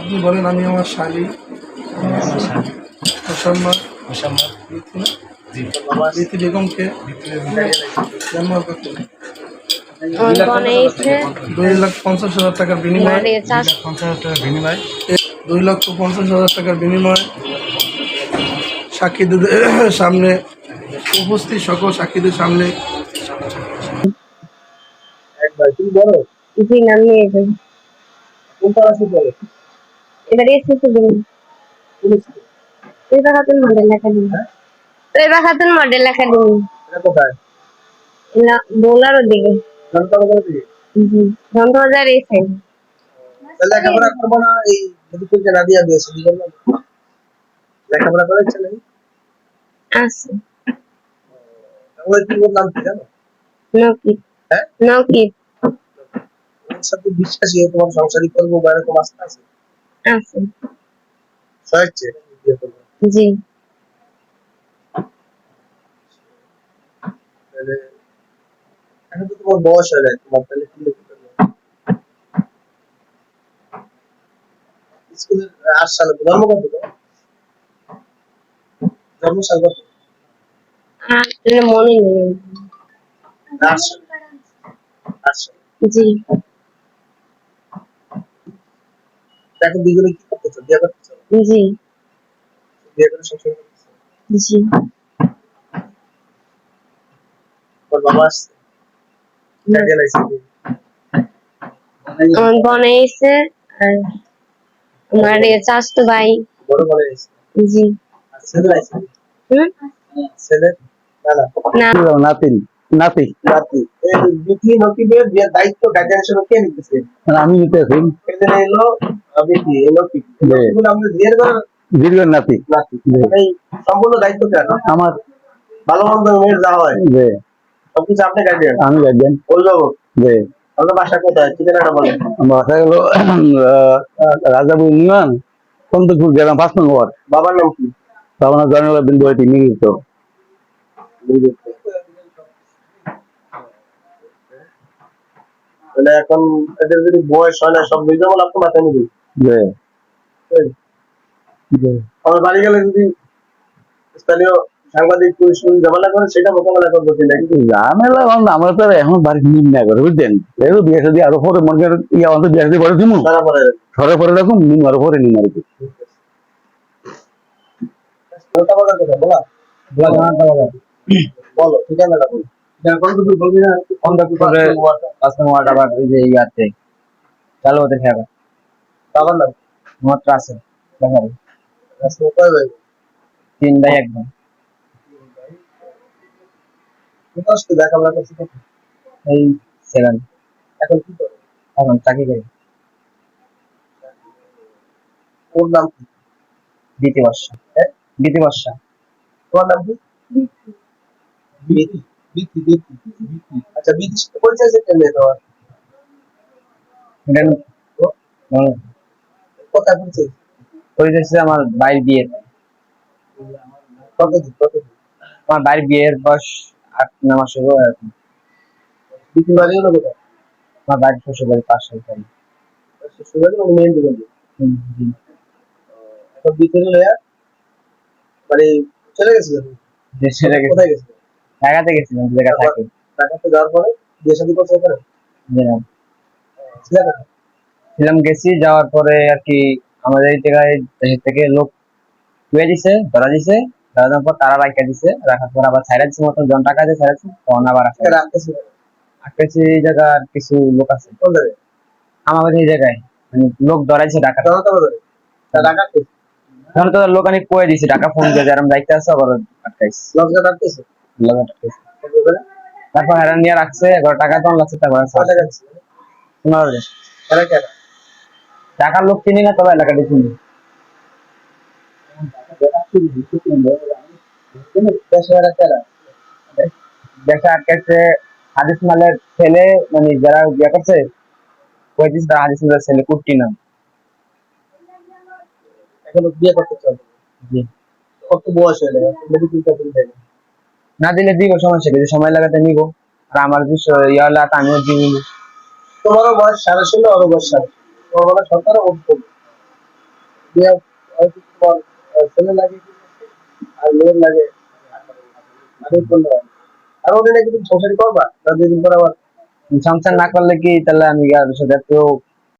আপনি বলেন আমি আমার শালী। মুসাম্মদ। মোসাম্মদ। রীতি রীতি বেগমকে জন্ম কত আমার বোনে এসে দুই লাখ পঞ্চাশ হাজার টাকার বিনিময়ে মারে চাষ পঞ্চাশ হাজার টাকার বিনিময়। দুই লক্ষ পঞ্চাশ হাজার টাকার বিনিময়ে সাক্ষীদের সামনে উপস্থিত সকল সাক্ষীদের সামনে একবার তুমি বলো। জি এবার এসেছে দিন খাতুন মডেল লেখা দিন। এবার খাতুন মডেল লেখা দিন। এটা কোথায়? দিকে। এসে তাহলে লেখাপড়া করব না এই মেডিকেলকে না দিয়া দিয়েছে লেখাপড়া আছে। কি নাম জানো? হ্যাঁ? নকি ওর সাথে বিশ্বাসী তোমার সংসারই করব বা এরকম আস্থা আছে? আছে। করব জি। এখন তো তোমার বয়স হয় তোমার তাহলে কি স্কুলের আট সালে জন্ম কত জন্ম সাল কত? মনে নেই। আট সালে। আট সালে। জি তা এখন দুজনে কি করতেছো? বিয়ে করতেছো? জি। বিয়ে করে সংসার করতেছো? জি। তোমার বাবা আসছে? গার্ডিয়ান আইসে আমার বোনে এসে আর আমার চাষ ভাই। বড় বড় জি। ছেলে আইসে হুম? ছেলে? না না। না। নাতিন। নাতি নাতি এই নকিবের বিয়ের দায়িত্ব গার্ডিয়ান হিসেবে কে নিতেছে? আমি নিতেছি। এখানে এলো এলো কি? জি। আমাদের বিয়ের দীর্ঘ নাতি নাতি এই সম্পূর্ণ দায়িত্ব কেন আমার। ভালো মন্দ মেয়ের যা হয়। যে সবকিছু আপনি গার্ডিয়ান আমি অভিভাবক যে আপনার বাসা কোথায়? ঠিকানাটা বলেন। বাসা গেল রাজাপুর ইউনিয়ন সন্তপুর গ্রাম পাঁচ নম্বর বাবার নাম কি? পাবনা জয়নুল্লাহ বিন্দু এটি মিলিত তাহলে এখন এদের যদি বয়স হয় না সব বুঝতে বলে আপনার মাথায় নিবি? আমার বাড়ি গেলে যদি স্থানীয় সাংবাদিক পুলিশ ঝামেলা করে সেটা মোকাবেলা করব ঝামেলা এখন আমরা তো এখন বাড়ি নিম না করে বুঝছেন এই তো বিয়ে সাদি আরও পরে মনে করেন ইয়া আমাদের বিয়ে সাদি করে দিমু। সরে পরে রাখুন নিম আরও পরে নিম আর কি বলা ঠিকানাটা বলো। কোন কিছু বলবি না অন্ধকুপুরে পাঁচ নম্বর ওয়ার্ড আবার ওই যে ইয়াতে। চালু হতে খেয়াল বাবার নাম? মোহাম্মদ রাসেল দেখাবো রাস্তা কয় ভাই তিন ভাই এক ভাই কোথাও আসতে দেখা আমরা করছি তো। এই সেভেন এখন কি করে? এখন চাকরি করি। ওর নাম কি? দ্বিতীয় বর্ষ। হ্যাঁ? দ্বিতীয় বর্ষ। তোমার নাম কি? বিধি আচ্ছা বিধির সাথে পরিচয় আছে কেন তোমার এটা উম, কোথায় পরিচয় পরিচয় ছিল আমার ভাইয়ের বিয়ের। কতদিন কতদিন? আমার ভাইয়ের বিয়ের বয়স আট ন মাস হলো এখন বিধি বাড়ি হলো কোথায়? আমার বাড়ির শ্বশুর বাড়ির পাশে বাড়ি মানে মেন এখন লয়া মানে চলে গেছিল দেশে রেখে কোথায় গেছিল ঢাকাতে গেছিলাম জায়গা থাকি। ঢাকাতে যাওয়ার পরে বিয়ে শাদী ওখানে? গেলাম ছিলাম গেছি যাওয়ার পরে আর কি আমাদের এই জায়গায় থেকে লোক ধুয়ে দিছে ধরা দিছে ধরা দেওয়ার পর তারা রাখা দিছে রাখার পর আবার ছাইরা দিছে মতন জন টাকা দিয়ে ছাইরা দিছে তখন আবার রাখতেছিল আটকেছে এই জায়গার কিছু লোক আছে। আমাদের এই জায়গায় মানে লোক ধরাইছে ঢাকা তো লোক অনেক কয়ে দিছে টাকা ফোন দিয়ে যারা দায়িত্ব আছে আবার আটকাইছে। তারপর হেরান নিয়ে রাখছে এবার টাকা তখন লাগছে তারপর টাকার লোক চিনি না তবে এলাকাটি চিনি দেশে আটকাইছে হাদিস মালের ছেলে মানে যারা বিয়ে করছে পঁয়ত্রিশ তারা হাদিস মালের ছেলে কুট্টি নাম। এখন বিয়ে করতে জি। কত বয়স গেল মেডিকেল চাকরি না দিলে দিব সমস্যা কিছু সময় লাগাতে নিব। আর আমার বিষয় ইয়ে আর আমিও দিব। তোমারও বয়স সাড়ে ষোলো ওরও বয়স সাড়ে তোমার বয়স সতেরো তোমার আহ, ছেলে লাগে আর মেয়ের লাগে। আর এই করলে হয় না। আর ওটা নাকি তুমি সংসারই করবা? দিন পর আবার সংসার না করলে কি তাহলে আমি আর সাথে